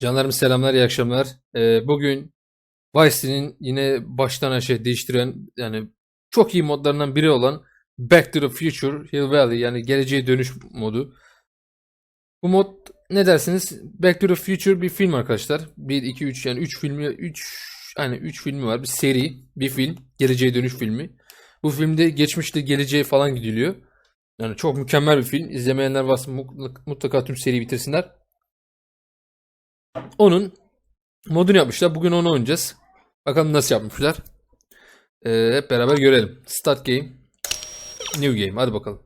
Canlarım selamlar, iyi akşamlar. Ee, bugün Vice City'nin yine baştan aşağı değiştiren yani çok iyi modlarından biri olan Back to the Future Hill Valley yani geleceğe dönüş modu. Bu mod ne dersiniz? Back to the Future bir film arkadaşlar. 1 2 3 yani 3 filmi 3 yani 3 filmi var. Bir seri, bir film, geleceğe dönüş filmi. Bu filmde geçmişte geleceğe falan gidiliyor. Yani çok mükemmel bir film. İzlemeyenler varsa mutlaka tüm seriyi bitirsinler. Onun modunu yapmışlar. Bugün onu oynayacağız. Bakalım nasıl yapmışlar. Ee, hep beraber görelim. Start game. New game. Hadi bakalım.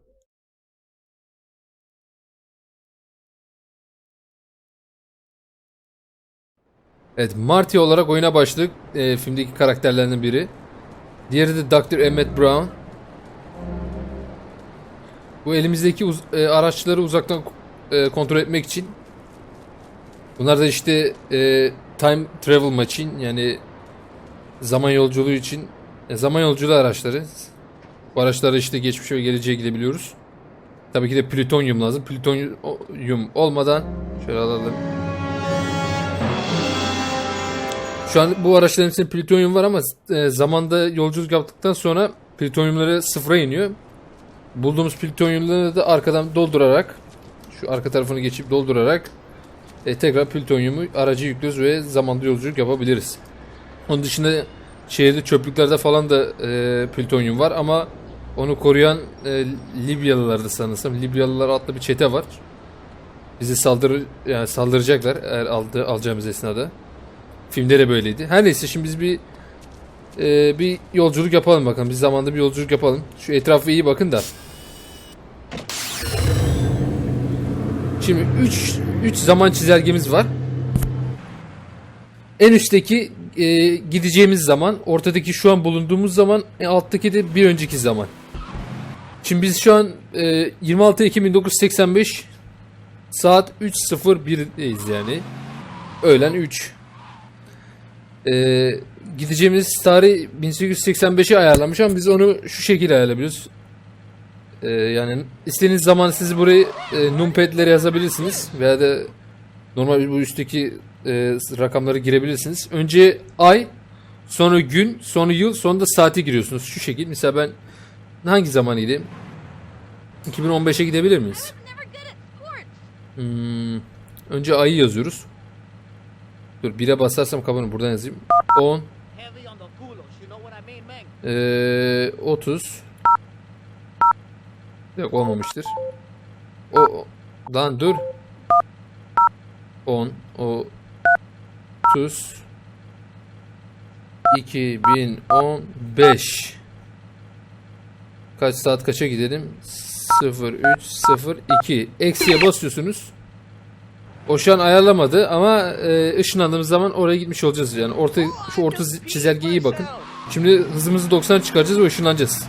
Evet, Marty olarak oyuna başladık. Ee, filmdeki karakterlerden biri. Diğeri de Dr. Emmett Brown. Bu elimizdeki uz- e, araçları uzaktan e, kontrol etmek için Bunlar da işte e, time travel machine yani zaman yolculuğu için e, zaman yolculuğu araçları. Bu araçlara işte geçmişe ve geleceğe gidebiliyoruz. Tabii ki de plütonyum lazım. Plütonyum olmadan şöyle alalım. Şu an bu araçların hepsinde plütonyum var ama e, zamanda yolculuk yaptıktan sonra plütonyumları sıfıra iniyor. Bulduğumuz plütonyumları da arkadan doldurarak şu arka tarafını geçip doldurarak e, tekrar plütonyumu aracı yüklüyoruz ve zamanda yolculuk yapabiliriz. Onun dışında şehirde çöplüklerde falan da e, plütonyum var ama onu koruyan e, Libyalılardı sanırsam. Libyalılar adlı bir çete var. Bizi saldırı yani saldıracaklar eğer aldı alacağımız esnada. Filmde de böyleydi. Her neyse şimdi biz bir e, bir yolculuk yapalım bakalım. Biz zamanda bir yolculuk yapalım. Şu etrafa iyi bakın da. Şimdi 3 3 zaman çizelgemiz var. En üstteki e, gideceğimiz zaman, ortadaki şu an bulunduğumuz zaman, e, alttaki de bir önceki zaman. Şimdi biz şu an e, 26 Ekim 1985 saat 3.01'deyiz yani. Öğlen 3. E, gideceğimiz tarih 1885'e ayarlanmış ama biz onu şu şekilde ayarlayabiliyoruz. Ee, yani istediğiniz zaman siz burayı e, numpad'lere yazabilirsiniz veya da normal bu üstteki e, rakamları girebilirsiniz. Önce ay, sonra gün, sonra yıl, sonra da saati giriyorsunuz. Şu şekil. Mesela ben hangi zaman gideyim? 2015'e gidebilir miyiz? Hmm, önce ayı yazıyoruz. Dur 1'e basarsam kapanır. Buradan yazayım. 10 ee, 30 Yok olmamıştır. O, lan dur. 10 o 30 2015 Kaç saat kaça gidelim? 0302 Eksiye basıyorsunuz. O şu an ayarlamadı ama e, ışınlandığımız zaman oraya gitmiş olacağız yani. Orta şu orta çizelgeye iyi bakın. Şimdi hızımızı 90 çıkaracağız ve ışınlanacağız.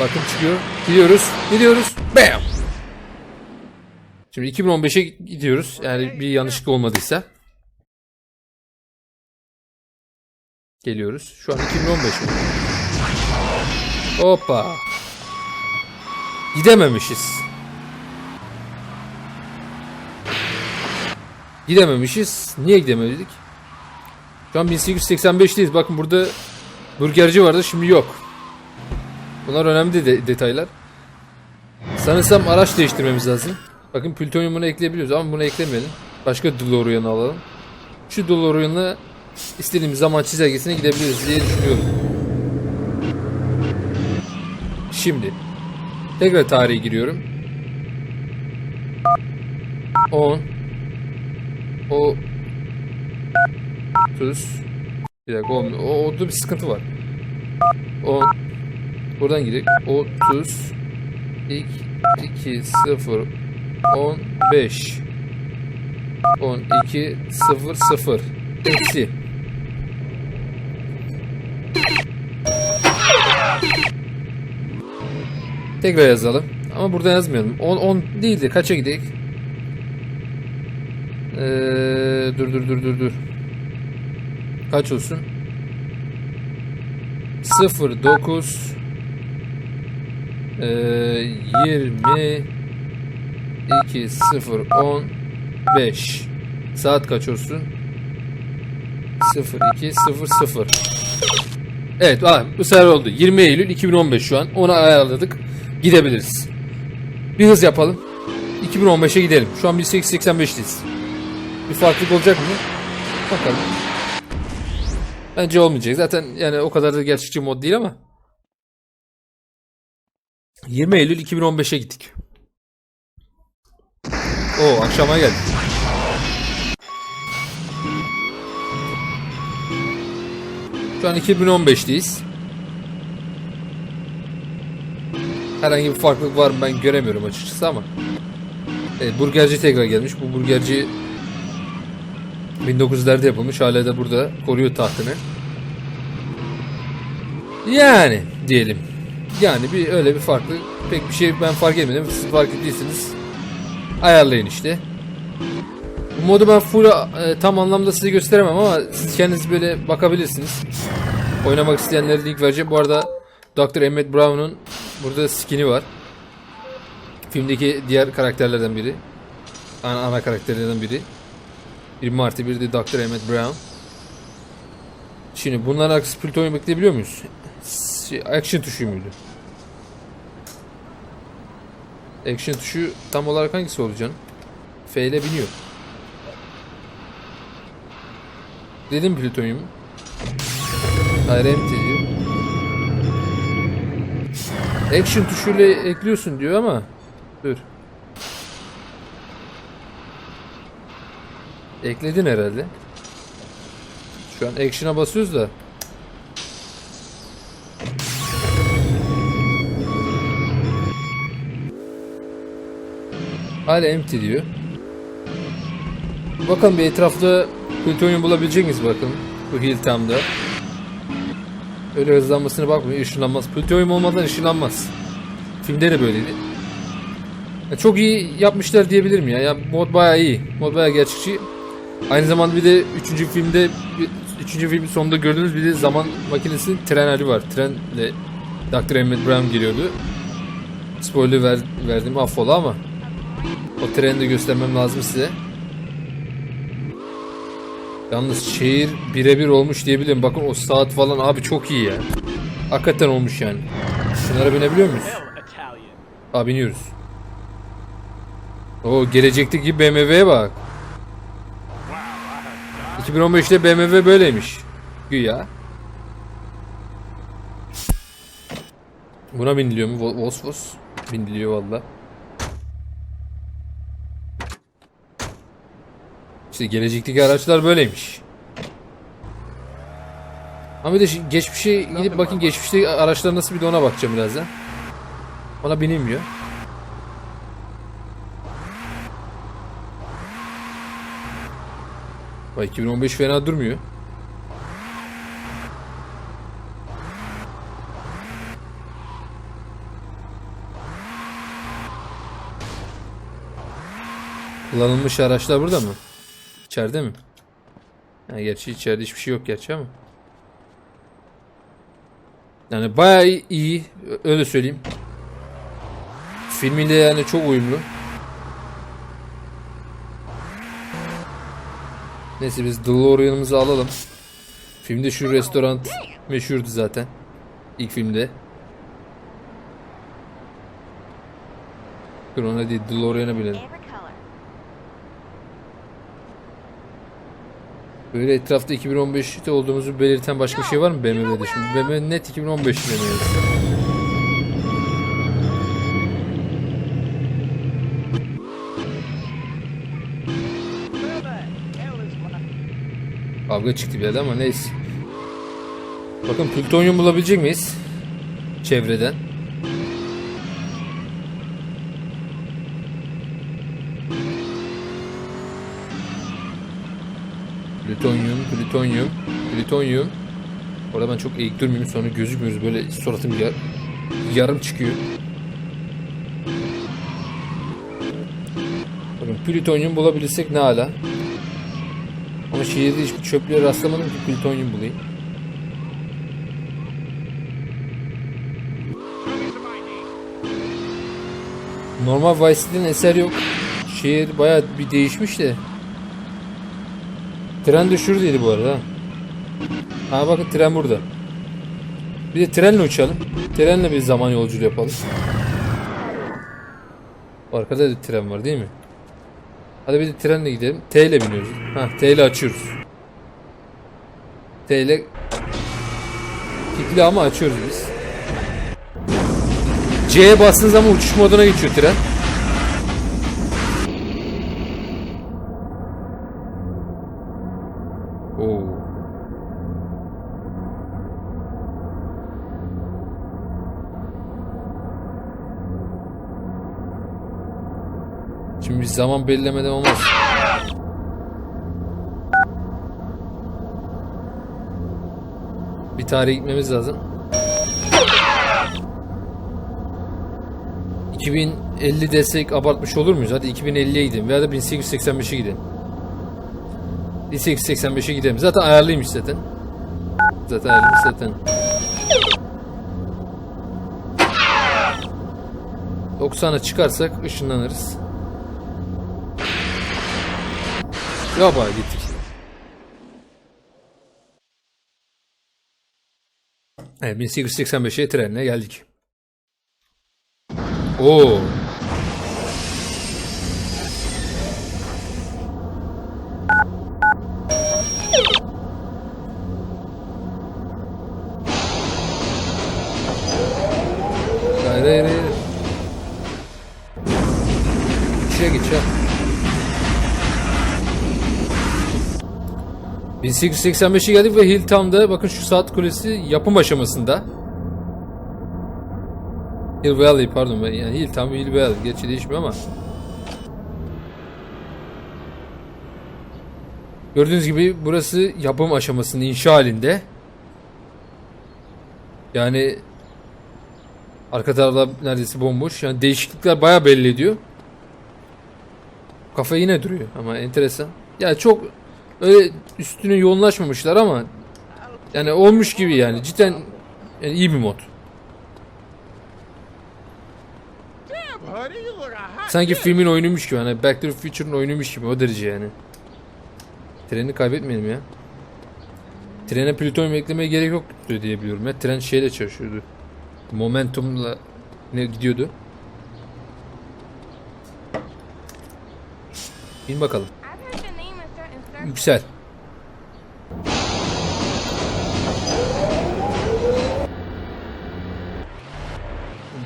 Bakın çıkıyor. Gidiyoruz. Gidiyoruz. Bam. Şimdi 2015'e gidiyoruz. Yani bir yanlışlık olmadıysa. Geliyoruz. Şu an 2015 mi? Hoppa. Gidememişiz. Gidememişiz. Niye gidemedik? Şu an 1885'teyiz. Bakın burada burgerci vardı. Şimdi yok. Bunlar önemli de detaylar. Sanırsam araç değiştirmemiz lazım. Bakın plütonyumunu ekleyebiliyoruz ama bunu eklemeyelim. Başka DeLorean'ı alalım. Şu DeLorean'la istediğimiz zaman çizelgesine gidebiliriz diye düşünüyorum. Şimdi tekrar tarihe giriyorum. 10 o 30 bir dakika olmuyor. O, orada bir sıkıntı var. 10 Buradan gidelim. 30 2 2 0 15 12 0 0 eksi Tekrar yazalım. Ama burada yazmayalım. 10 10 değildi. Kaça gidelim? Ee, dur dur dur dur dur. Kaç olsun? 0 9 ee, 20 2 0 10 5 Saat kaç olsun? 0200. Evet ah, bu sefer oldu. 20 Eylül 2015 şu an. Onu ayarladık. Gidebiliriz. Bir hız yapalım. 2015'e gidelim. Şu an 1885'teyiz. Bir farklılık olacak mı? Bakalım. Bence olmayacak. Zaten yani o kadar da gerçekçi mod değil ama. 20 Eylül 2015'e gittik. Oo akşama geldik. Şu an 2015'teyiz. Herhangi bir farklılık var mı ben göremiyorum açıkçası ama. Evet, burgerci tekrar gelmiş. Bu burgerci 1900'lerde yapılmış. Hala da burada koruyor tahtını. Yani diyelim. Yani bir öyle bir farklı pek bir şey ben fark etmedim. Siz fark ettiyseniz ayarlayın işte. Bu modu ben full e, tam anlamda size gösteremem ama siz kendiniz böyle bakabilirsiniz. Oynamak isteyenlere link vereceğim. Bu arada Dr. Emmett Brown'un burada skin'i var. Filmdeki diğer karakterlerden biri. Ana, ana karakterlerden biri. Bir Marty, bir de Dr. Emmett Brown. Şimdi bunların aksi plütonyum bekleyebiliyor muyuz? Action tuşu muydu? Action tuşu tam olarak hangisi olacak? F ile biniyor. Dedim plütonyum. Hayır empty diyor. Action tuşuyla ekliyorsun diyor ama dur. Ekledin herhalde. Şu an action'a basıyoruz da. Hala empty diyor. Bakalım bir etrafta plütonyum bulabilecek miyiz bakalım. Bu Hilltown'da. Öyle hızlanmasına bakmayın ışınlanmaz. Plütonyum olmadan ışınlanmaz. Filmde de böyleydi. Ya çok iyi yapmışlar diyebilirim ya. ya. Mod bayağı iyi. Mod bayağı gerçekçi. Aynı zamanda bir de 3. filmde 3. filmin sonunda gördüğümüz bir de zaman makinesinin tren var. Trenle Dr. Emmett Brown geliyordu. Spoiler ver, verdim affola ama o treni de göstermem lazım size. Yalnız şehir birebir olmuş diyebilirim. Bakın o saat falan abi çok iyi ya. Hakikaten olmuş yani. Şunlara binebiliyor muyuz? Aa biniyoruz. O gelecekteki BMW'ye bak. 2015'te BMW böyleymiş. Güya. Buna biniliyor mu? Vol- Vosvos. Biniliyor valla. İşte gelecekteki araçlar böyleymiş. Ama bir de geçmişe gidip bakın geçmişte araçlar nasıl bir de ona bakacağım birazdan. Ona binilmiyor. Vay 2015 fena durmuyor. Kullanılmış araçlar burada mı? İçeride mi? Ha, gerçi içeride hiçbir şey yok gerçi ama. Yani bayağı iyi öyle söyleyeyim. Filmiyle yani çok uyumlu. Neyse biz DeLorean'ımızı alalım. Filmde şu restoran meşhurdu zaten. İlk filmde. Dur ona değil DeLorean'a binelim. Böyle etrafta 2015'te olduğumuzu belirten başka bir şey var mı BMW'de? Şimdi BMW net 2015 BMW'si. Kavga çıktı bir yerde ama neyse. Bakın plütonyum bulabilecek miyiz? Çevreden. Plütonyum, plütonyum, plütonyum. Orada ben çok eğik durmuyorum sonra gözükmüyoruz böyle suratım yar, yarım çıkıyor. Bakın plütonyum bulabilirsek ne ala. Ama şehirde hiçbir çöplüğe rastlamadım ki plütonyum bulayım. Normal Vice City'nin eser yok. Şehir bayağı bir değişmiş de. Tren de şuradaydı bu arada. Ha bakın tren burada. Bir de trenle uçalım. Trenle bir zaman yolculuğu yapalım. Arkada da tren var değil mi? Hadi bir de trenle gidelim. T ile biniyoruz. Ha T ile açıyoruz. T ile kilitli ama açıyoruz biz. C'ye bastığınız zaman uçuş moduna geçiyor tren. Şimdi zaman belirlemeden olmaz. Bir tarihe gitmemiz lazım. 2050 desek abartmış olur muyuz? Hadi 2050'ye gidelim veya da 1885'e gidelim. 1885'e gidelim. Zaten ayarlıymış zaten. Zaten ayarlıymış zaten. 90'a çıkarsak ışınlanırız. Yapa gittik. Evet 1885'e trenle geldik. Oo. 1885'e geldik ve Hilltown'da bakın şu saat kulesi yapım aşamasında. Hill Valley pardon yani Hilltown Hill Valley gerçi değişmiyor ama. Gördüğünüz gibi burası yapım aşamasında inşa halinde. Yani arka taraflar neredeyse bomboş. Yani değişiklikler bayağı belli ediyor. Kafa yine duruyor ama enteresan. Ya çok öyle üstüne yoğunlaşmamışlar ama yani olmuş gibi yani cidden yani iyi bir mod. Sanki filmin oyunuymuş gibi hani Back to the Future'ın oyunuymuş gibi o derece yani. Treni kaybetmeyelim ya. Trene plütonyum eklemeye gerek yok diye biliyorum ya. Tren şeyle çalışıyordu. Momentumla ne gidiyordu. Bin bakalım. Yüksel.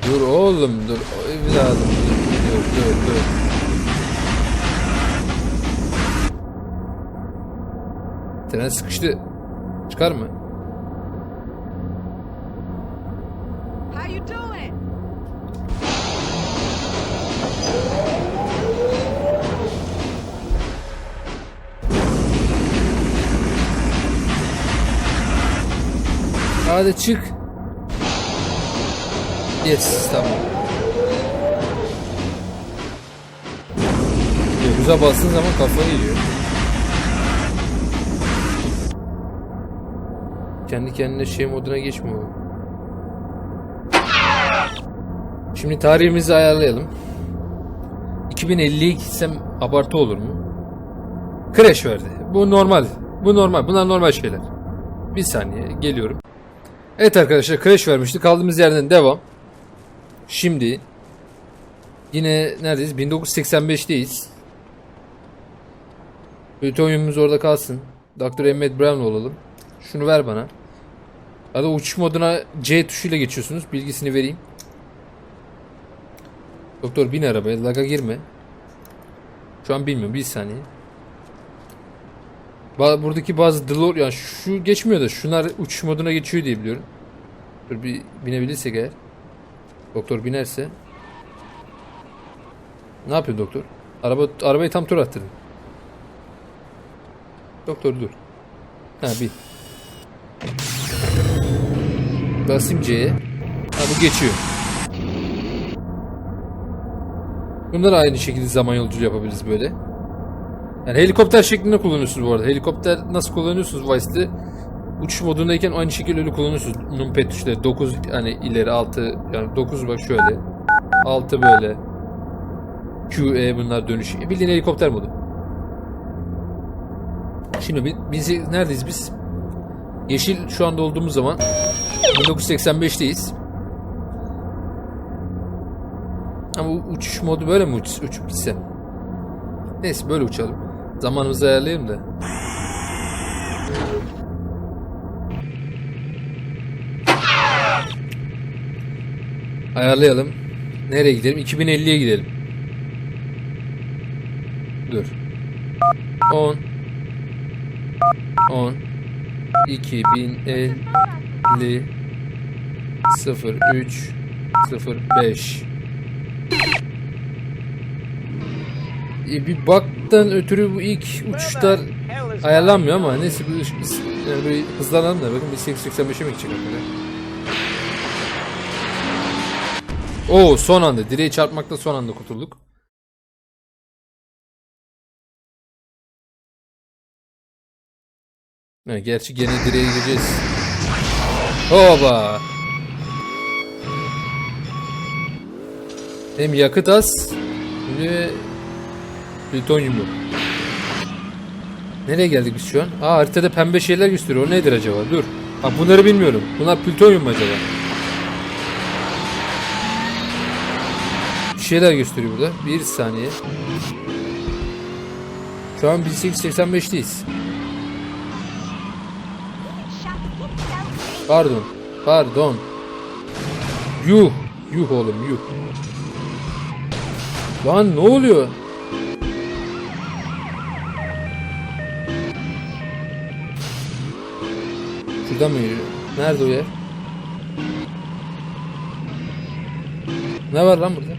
Dur oğlum dur evladım dur dur dur. Tren sıkıştı. Çıkar mı? Hadi çık. Yes tamam. Dokuza bastığın zaman kafa geliyor. Kendi kendine şey moduna geçmiyor. Şimdi tarihimizi ayarlayalım. 2050'ye gitsem abartı olur mu? Crash verdi. Bu normal. Bu normal. Bunlar normal şeyler. Bir saniye geliyorum. Evet arkadaşlar crash vermişti. Kaldığımız yerden devam. Şimdi yine neredeyiz? 1985'teyiz. Plütonyumumuz orada kalsın. Dr. Emmett Brown olalım. Şunu ver bana. Arada uçuş moduna C tuşuyla geçiyorsunuz. Bilgisini vereyim. Doktor bin arabaya. Laga girme. Şu an bilmiyorum. Bir saniye. Buradaki bazı Delor yani şu geçmiyor da şunlar uçuş moduna geçiyor diye biliyorum. Dur bir binebilirsek eğer. Doktor binerse. Ne yapıyor doktor? Araba arabayı tam tur attırdın. Doktor dur. Ha bin. Basayım C'ye. Ha bu geçiyor. Bunları aynı şekilde zaman yolculuğu yapabiliriz böyle. Yani helikopter şeklinde kullanıyorsunuz bu arada. Helikopter nasıl kullanıyorsunuz Vice'de? Uçuş modundayken aynı şekilde öyle kullanıyorsunuz. Numpad tuşları 9 hani ileri 6 yani 9 bak şöyle. 6 böyle. Q, E bunlar dönüş. E, Bildiğin helikopter modu. Şimdi bi- biz neredeyiz biz? Yeşil şu anda olduğumuz zaman 1985'teyiz. Ama uçuş modu böyle mi uç, uçup gitsem? Neyse böyle uçalım. Zamanımızı ayarlayayım da. Ayarlayalım. Nereye gidelim? 2050'ye gidelim. Dur. 10 10 2050 03 05 E, bir baktan ötürü bu ilk uçuşlar ayarlanmıyor ama neyse bir, yani bir hızlanalım da bakın bir 885'e mi gidecek hakikaten? Oo son anda direğe çarpmakta son anda kurtulduk. Ha, gerçi gene direğe gireceğiz. Hoba. Hem yakıt az de plütonyum yok. Nereye geldik biz şu an? Aa haritada pembe şeyler gösteriyor. O nedir acaba? Dur. Ha bunları bilmiyorum. Bunlar plütonyum mu acaba? Bir şeyler gösteriyor burada. Bir saniye. Şu an 1885'teyiz. Pardon. Pardon. Yuh. Yuh oğlum yuh. Lan ne oluyor? Şuradan mı yürüyor? Nerede o yer? Ne var lan burada?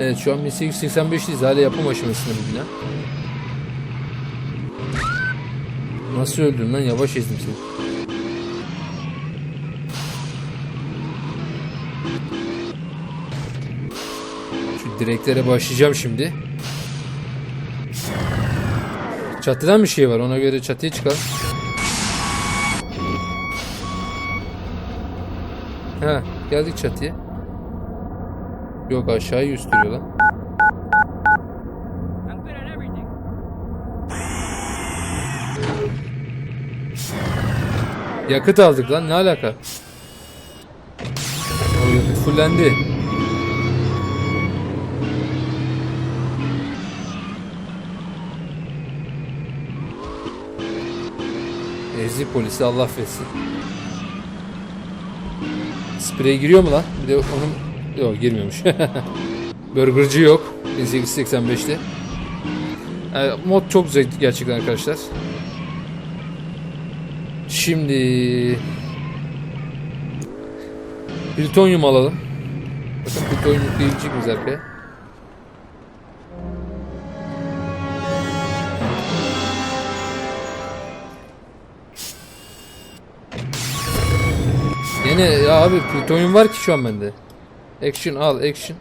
Evet şu an 1885'liyiz. Hala yapım aşamasında bu. Nasıl öldün lan? Yavaş ezdim seni. Direklere başlayacağım şimdi. Çatıdan bir şey var. Ona göre çatıya çıkalım. Ha, geldik çatıya. Yok aşağıyı gösteriyor lan. Yakıt aldık lan ne alaka? O yakıt fullendi. Ezi polisi Allah affetsin. Sprey giriyor mu lan? Bir de onun... Yok girmiyormuş. Burgerci yok. 1885'te. Yani mod çok güzel gerçekten arkadaşlar. Şimdi plütonyum alalım. Bakın plütonyum yükleyebilecek miyiz arkaya? Yine ya abi plütonyum var ki şu an bende. Action al action.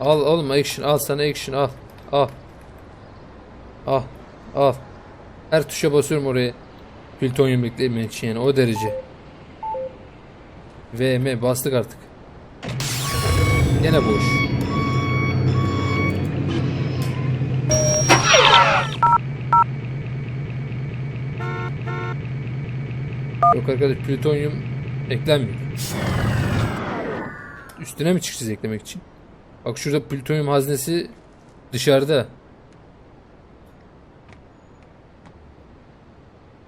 Al oğlum action al sana action al. Al. Al. Al. Her tuşa basıyorum oraya. Plütonyum eklemek için yani o derece. VM bastık artık. Gene boş. Yok arkadaş plütonyum eklenmiyor. Üstüne mi çıkacağız eklemek için? Bak şurada plütonyum haznesi dışarıda.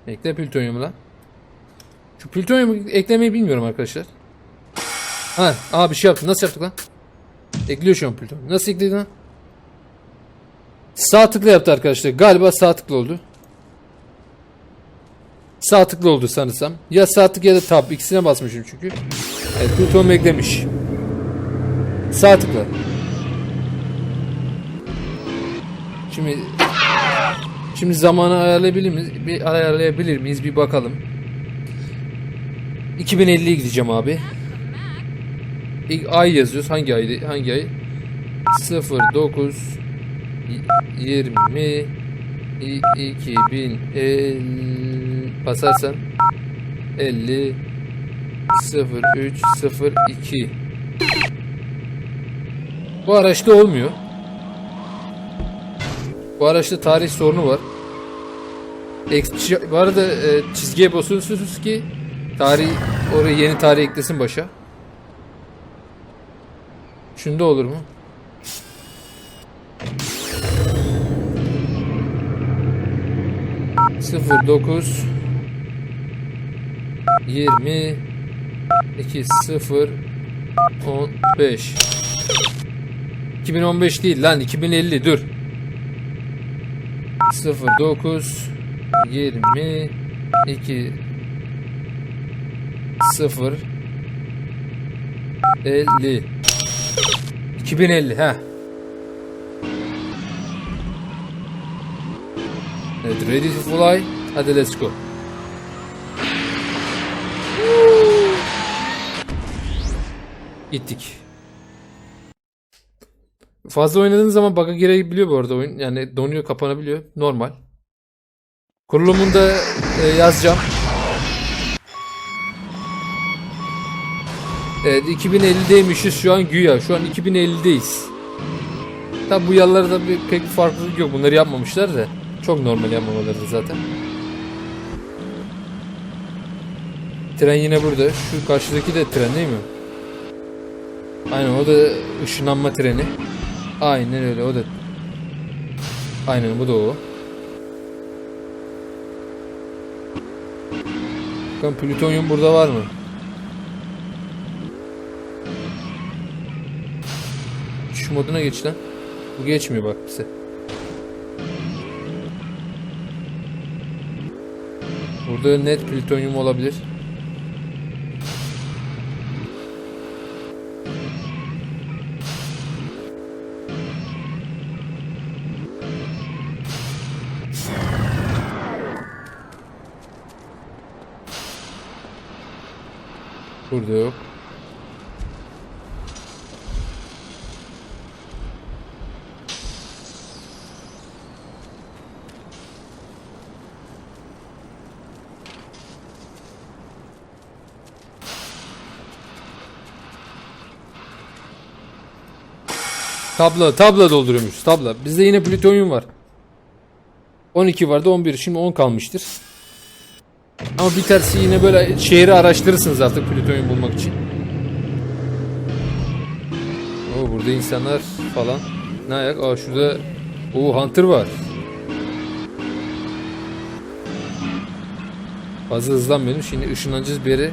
Ekle plütonyumu lan. Şu plütonyumu eklemeyi bilmiyorum arkadaşlar. Ha, aa bir şey yaptım. Nasıl yaptık lan? Ekliyor şu an plütonyum. Nasıl ekledi lan? Sağ tıkla yaptı arkadaşlar. Galiba sağ tıkla oldu. Sağ oldu sanırsam. Ya sağ ya da tab. İkisine basmışım çünkü. Evet plütonyum eklemiş. Sağ. Şimdi Şimdi zamanı ayarlayabilir miyiz? Bir ayarlayabilir miyiz? Bir bakalım. 2050'ye gideceğim abi. İlk ay yazıyoruz. Hangi aydı? Hangi ay? 09 20 2050 basarsan 50 03 02 Bu araçta olmuyor. Bu araçta tarih sorunu var. Bu arada e, çizgiye basıyorsunuz ki tarih oraya yeni tarih eklesin başa. Şunda olur mu? Sıfır dokuz yirmi iki sıfır on beş 2015 değil lan 2050 dur 09 20 2 0 50 2050 ha. Evet ready to fly. Hadi let's go. Gittik. Fazla oynadığın zaman bug'a girebiliyor bu arada oyun. Yani donuyor, kapanabiliyor. Normal. Kurulumunda e, yazacağım. Evet 2050'deymişiz şu an güya. Şu an 2050'deyiz. Tabi bu yıllarda bir, pek bir farklılık yok. Bunları yapmamışlar da. Çok normal yapmamaları zaten. Tren yine burada. Şu karşıdaki de tren değil mi? Aynen o da ışınlanma treni. Aynen öyle o da. Aynen bu da o. Bakalım plütonyum burada var mı? Şu moduna geç lan. Bu geçmiyor bak bize. Burada net plütonyum olabilir. Burada yok. Tabla, tabla dolduruyormuş. Tabla. Bizde yine plütonyum var. 12 vardı 11 şimdi 10 kalmıştır. Ama biterse yine böyle şehri araştırırsınız artık plütonyum bulmak için. Oo burada insanlar falan. Ne ayak? Aa şurada o Hunter var. Fazla hızlanmıyorum. Şimdi ışınlanacağız bir yere.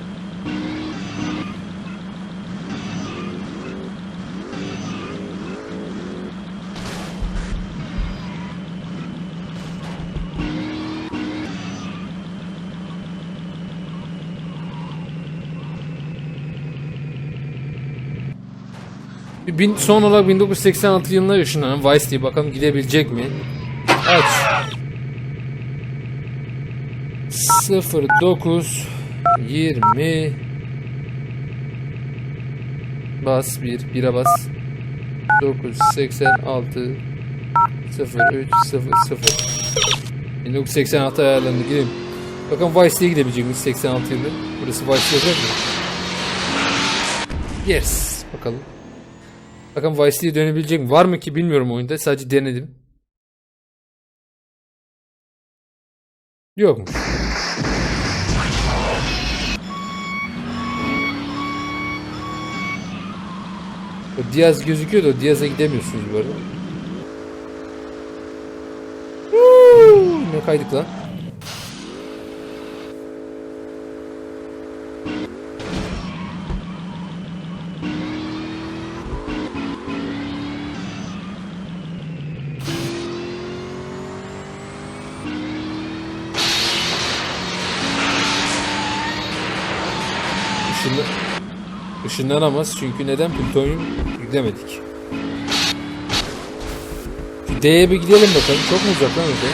Bin, son olarak 1986 yılına ışınlanan Vice diye bakalım gidebilecek mi? Aç. 09 20 Bas 1 1'e bas 986 03 00 1986 ayarlandı gidelim. Bakalım Vice'ye gidebilecek miyiz 86 yılı? Burası Vice yazıyor mu? Yes. Bakalım. Bakalım Vice City'ye dönebilecek mi? Var mı ki bilmiyorum oyunda. Sadece denedim. Yok mu? O Diaz gözüküyor da Diaz'a gidemiyorsunuz bu arada. Ne kaydık lan? Işınlanamaz çünkü neden? Plütonyum yüklemedik. D'ye bir gidelim bakalım. Çok mu uzak lan öte?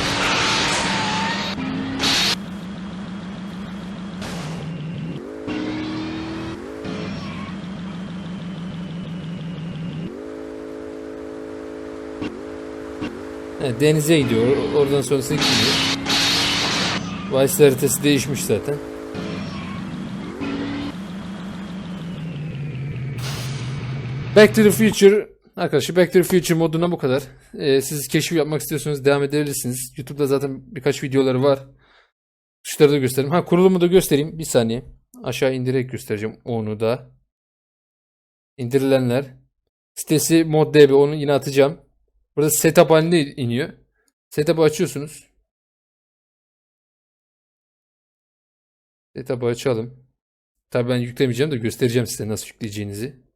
Denize gidiyor. Oradan sonrası gidiyor. Vice haritası değişmiş zaten. Back to the Future arkadaşlar Back to the Future moduna bu kadar. Ee, siz keşif yapmak istiyorsanız devam edebilirsiniz. YouTube'da zaten birkaç videoları var. Tuşları da göstereyim. Ha kurulumu da göstereyim. Bir saniye. Aşağı indirerek göstereceğim onu da. İndirilenler. Sitesi ModDB onu yine atacağım. Burada setup halinde iniyor. Setup'ı açıyorsunuz. Setup'ı açalım. Tabii ben yüklemeyeceğim de göstereceğim size nasıl yükleyeceğinizi.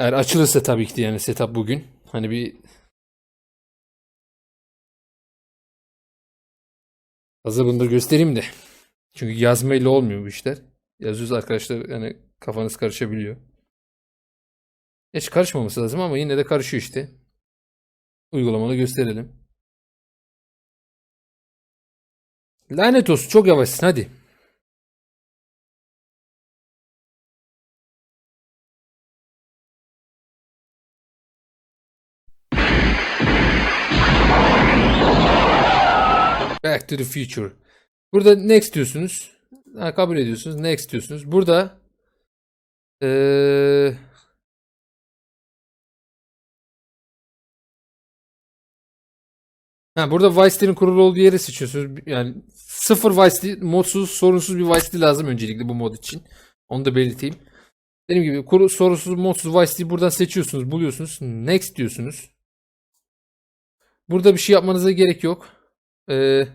Eğer açılırsa tabii ki de yani setup bugün. Hani bir hazır bunu da göstereyim de. Çünkü yazmayla olmuyor bu işler. Yazıyoruz arkadaşlar yani kafanız karışabiliyor. Hiç karışmaması lazım ama yine de karışıyor işte. Uygulamalı gösterelim. Lanet olsun çok yavaşsın hadi. To the future. Burada next diyorsunuz. Ha, kabul ediyorsunuz. Next diyorsunuz. Burada eee Ha, burada Vice'lerin kurulu olduğu yeri seçiyorsunuz. Yani sıfır Vice'li, modsuz, sorunsuz bir Vice'li lazım öncelikle bu mod için. Onu da belirteyim. Dediğim gibi kuru, sorunsuz, modsuz Vice'liyi buradan seçiyorsunuz, buluyorsunuz. Next diyorsunuz. Burada bir şey yapmanıza gerek yok. Ee,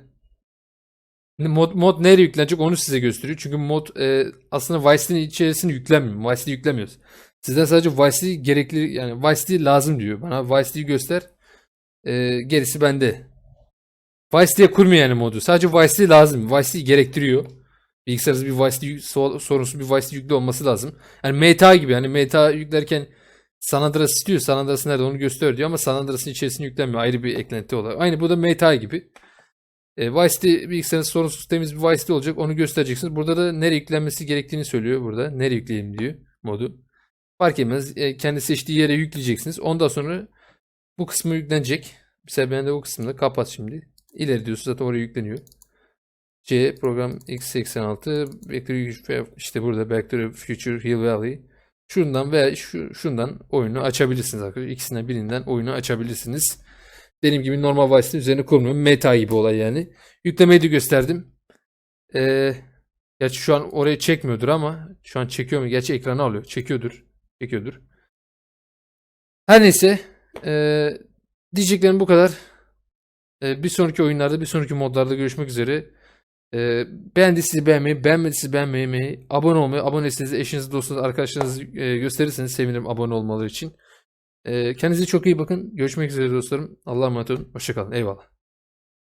mod, mod nereye yüklenecek onu size gösteriyor. Çünkü mod e, aslında Vice'nin içerisine yüklenmiyor. Vice'li yüklemiyoruz. Sizden sadece Vice'li gerekli yani Vice'li lazım diyor. Bana Vice'liyi göster. Ee, gerisi bende. Vice kurmuyor yani modu. Sadece Vice'li lazım. Vice'li gerektiriyor. Bilgisayarınızda bir Vice'li so- sorunsuz bir Vice'li yüklü olması lazım. Yani meta gibi. Yani meta yüklerken San Andreas istiyor. San Andreas nerede onu göster diyor ama San Andreas'ın içerisine yüklenmiyor. Ayrı bir eklenti olarak. Aynı bu da meta gibi. E, Vice'li bilgisayarınız sorunsuz temiz bir Vice'li olacak. Onu göstereceksiniz. Burada da nereye yüklenmesi gerektiğini söylüyor burada. Nereye yükleyelim diyor modu. Fark etmez. E, kendi seçtiği yere yükleyeceksiniz. Ondan sonra bu kısmı yüklenecek. Mesela ben de bu kısmını kapat şimdi. İleri diyorsun zaten oraya yükleniyor. C program x86 Back işte burada Back to the Future Hill Valley. Şundan veya şu, şundan oyunu açabilirsiniz arkadaşlar. İkisinden birinden oyunu açabilirsiniz. Dediğim gibi normal Vice'in üzerine kurmuyorum. Meta gibi olay yani. Yüklemeyi de gösterdim. Ee, gerçi şu an oraya çekmiyordur ama şu an çekiyor mu? Gerçi ekranı alıyor. Çekiyordur. Çekiyordur. Her neyse. Ee, diyeceklerim bu kadar. Ee, bir sonraki oyunlarda, bir sonraki modlarda görüşmek üzere. Ee, beğendiyseniz beğenmeyi, beğenmediyseniz beğenmeyi, abone olmayı, aboneyseniz eşiniz, dostunuz, arkadaşlarınız e, gösterirseniz sevinirim abone olmaları için. Ee, kendinize çok iyi bakın. Görüşmek üzere dostlarım. Allah'a emanet olun. Hoşçakalın. Eyvallah.